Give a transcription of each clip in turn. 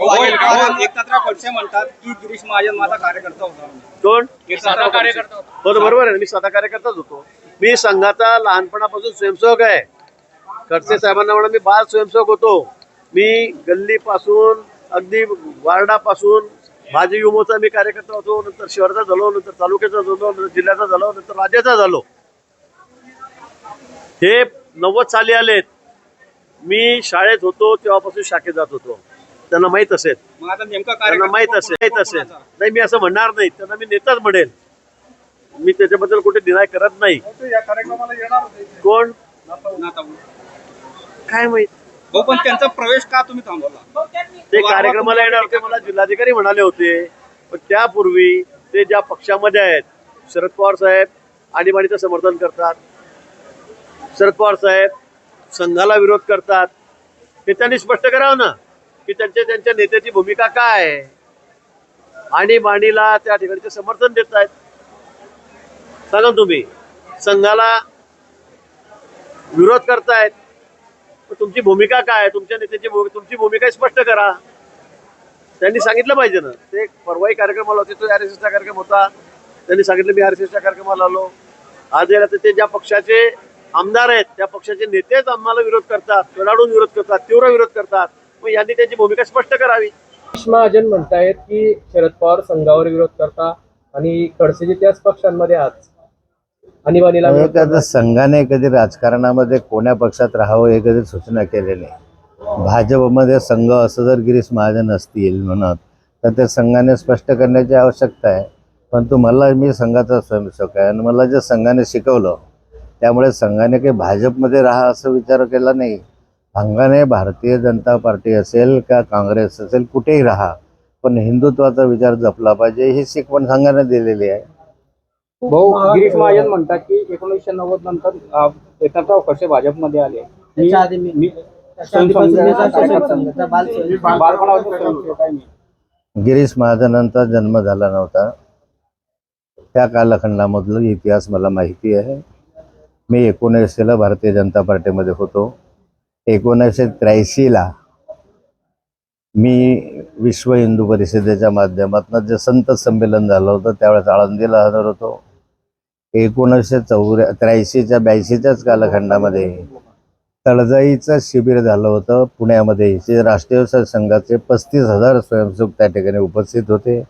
एकनाथराव खडसे म्हणतात की गिरीश महाजन माझा कार्यकर्ता होता कोण? एकनाथराव खडसे. तर बरोबर आहे ना, मी स्वतः कार्यकर्ताच होतो. मी संघाचा लहानपणापासून स्वयंसेवक आहे. खडसे साहेबांना म्हणा मी बाल स्वयंसेवक होतो. मी गल्लीपासून अगदी वार्डापासून भाजी युमोचा मी कार्यकर्ता होतो. नंतर शहराचा झालो नंतर तालुक्याचा झालो नंतर जिल्ह्याचा झालो नंतर राज्याचा झालो. हे नव्वद साली आलेत. मी शाळेत होतो तेव्हापासून शाखेत जात होतो. त्यांना माहीत असेल. त्यांना माहीत असेल माहीत असेल. नाही मी असं म्हणणार नाही. त्यांना मी नेताच म्हणेल. मी त्याच्याबद्दल कुठे डिनाय करत नाही. कोण. काय माहीत? हो पण त्यांचा प्रवेश का तुम्ही थांबवला? ते कार्यक्रमाला येणार होते मला जिल्हाधिकारी म्हणाले होते. पण त्यापूर्वी ते ज्या पक्षामध्ये आहेत शरद पवार साहेब आणीबाणीचं समर्थन करतात. शरद पवार साहेब संघाला विरोध करतात. हे त्यांनी स्पष्ट करावं ना? की त्यांच्या त्यांच्या नेत्याची भूमिका काय आहे? आणीबाणीला त्या ठिकाणी ते समर्थन देत आहेत सांगा तुम्ही संघाला विरोध करतायत. तुमची भूमिका काय तुमच्या नेत्याची भूमिका तुमची भूमिका स्पष्ट करा. त्यांनी सांगितलं पाहिजे ना. ते परवाही कार्यक्रमाला होते तो आर एस एसचा कार्यक्रम होता. त्यांनी सांगितलं मी आर एस एसच्या कार्यक्रमाला आलो आज याला ते ज्या पक्षाचे आमदार आहेत त्या पक्षाचे नेतेच आम्हाला विरोध करतात. कडाडून विरोध करतात तीव्र विरोध करतात. यांनी त्यांची भूमिका स्पष्ट करावी. गिरीश महाजन म्हणतायत की शरद पवार संघावर विरोध करता आणि खडसेचे त्याच पक्षांमध्ये आज आणीबाणीला आता संघाने कधी राजकारणामध्ये कोण्या पक्षात राहावं हे कधी सूचना केलेली नाही. भाजपमध्ये संघ असं जर गिरीश महाजन असतील म्हणत तर ते संघाने स्पष्ट करण्याची आवश्यकता आहे. परंतु मला मी संघाचा स्वयंसेवक आहे आणि मला जे संघाने शिकवलं त्यामुळे संघाने काही भाजपमध्ये राहा असं विचार केला नाही. संघाने भारतीय जनता पार्टी असेल का काँग्रेस असेल कुठेही राहा. पण हिंदुत्वाचा विचार जपला पाहिजे ही शिकवण संघाने दिलेली आहे. भाऊ गिरीश महाजन म्हणतात की एकोणीसशे नव्वद नंतर अं, एकनाथराव खडसे भाजपमध्ये आले. गिरीश महाजनांचा जन्म झाला नव्हता. त्या कालखंडामधलं इतिहास मला माहिती आहे. मी एकोणऐंशीला भारतीय जनता पार्टीमध्ये होतो. एकोणीसशे त्र्याऐंशीला मी विश्व हिंदू परिषदेच्या माध्यमातून जे संत संमेलन झालं होतं त्यावेळेस आळंदीला हजर होतो. एकोणीसशे चौऱ्या त्र्याऐंशीच्या ब्याऐंशीच्याच कालखंडामध्ये तळजाईचं शिबिर झालं होतं पुण्यामध्ये. जे राष्ट्रीय संघाचे पस्तीस हजार स्वयंसेवक त्या ठिकाणी उपस्थित होते.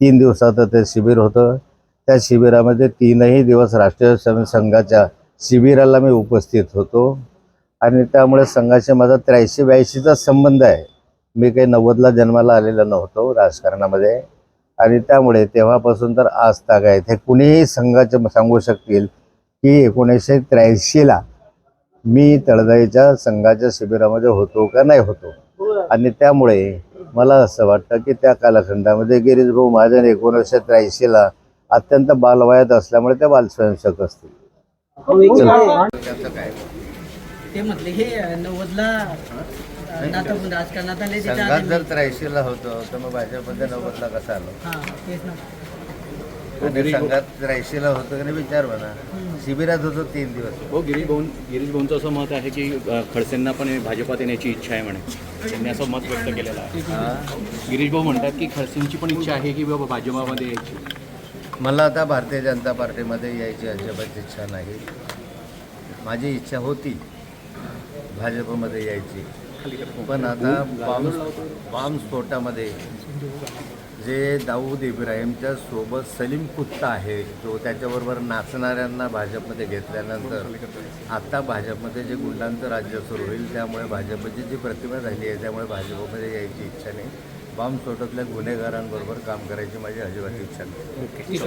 तीन दिवसाचं ते शिबिर होतं. त्या शिबिरामध्ये तीनही दिवस राष्ट्रीय स्वयंसेवक संघाच्या शिबिराला मी उपस्थित होतो. आणि त्यामुळे संघाशी माझा त्र्याऐंशी ब्याऐंशीचा संबंध आहे. मी काही नव्वदला जन्माला आलेलो नव्हतो राजकारणामध्ये. आणि त्यामुळे तेव्हापासून तर आज ताग आहेत हे कुणीही संघाचे सांगू शकतील की एकोणीसशे त्र्याऐंशीला मी तळजाईच्या संघाच्या शिबिरामध्ये होतो का नाही होतो. आणि त्यामुळे मला असं वाटतं की त्या कालखंडामध्ये गिरीश भाऊ महाजन एकोणीसशे त्र्याऐंशीला अत्यंत बालवयात असल्यामुळे ते बाल स्वयंसेवक असतील ते म्हटले हे नव्वदला संघात जर त्र्याऐंशीला होतो तर मग भाजपमध्ये नव्वदला कसा आलो? हा तेच ना. आणि संघात त्र्याऐंशीला होतो की नाही विचार म्हणा. शिबिरात होतो तीन दिवस. हो गिरीश भाऊ गिरीश भाऊंचं असं मत आहे की अ, खडसेंना पण भाजपात येण्याची इच्छा आहे म्हणे. त्यांनी असं मत व्यक्त केलेलं आहे. गिरीश भाऊ म्हणतात की खडसेंची पण इच्छा आहे की बाबा भाजपामध्ये यायची. मला आता भारतीय जनता पार्टीमध्ये यायची अजिबात इच्छा नाही. माझी इच्छा होती. भाजपमध्ये यायची. पण आता बॉम्ब बॉम्ब स्फोटामध्ये जे दाऊद इब्राहिमच्या सोबत सलीम कुत्ता आहे तो त्याच्याबरोबर नाचणाऱ्यांना भाजपमध्ये घेतल्यानंतर आता भाजपमध्ये जे गुंडांचं राज्य सुरू होईल त्यामुळे भाजपची जी प्रतिमा झाली आहे त्यामुळे भाजपमध्ये यायची इच्छा नाही. बॉम्ब स्फोटातल्या गुन्हेगारांबरोबर काम करायची माझी अजिबात इच्छा नाही.